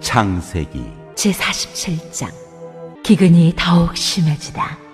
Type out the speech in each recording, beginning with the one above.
창세기 제47장 기근이 더욱 심해지다.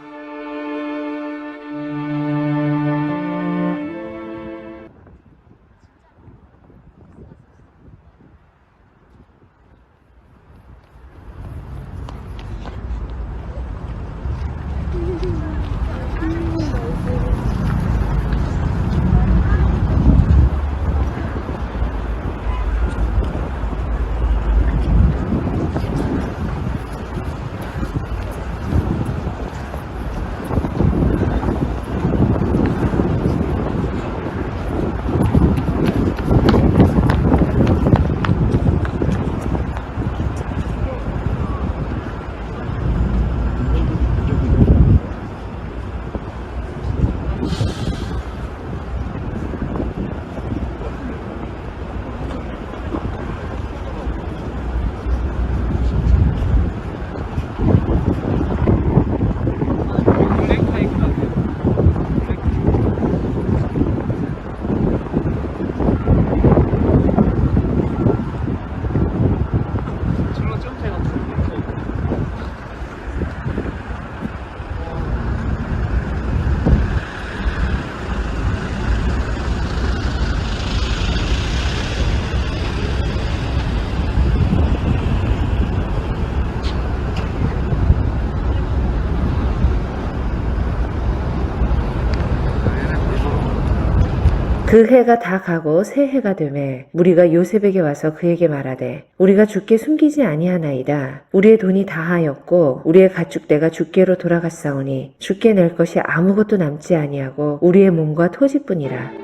그 해가 다 가고 새 해가 되매 무리가 요셉에게 와서 그에게 말하되 우리가 주께 숨기지 아니하나이다. 우리의 돈이 다하였고 우리의 가축대가 주께로 돌아갔사오니 주께 낼 것이 아무것도 남지 아니하고 우리의 몸과 토지뿐이라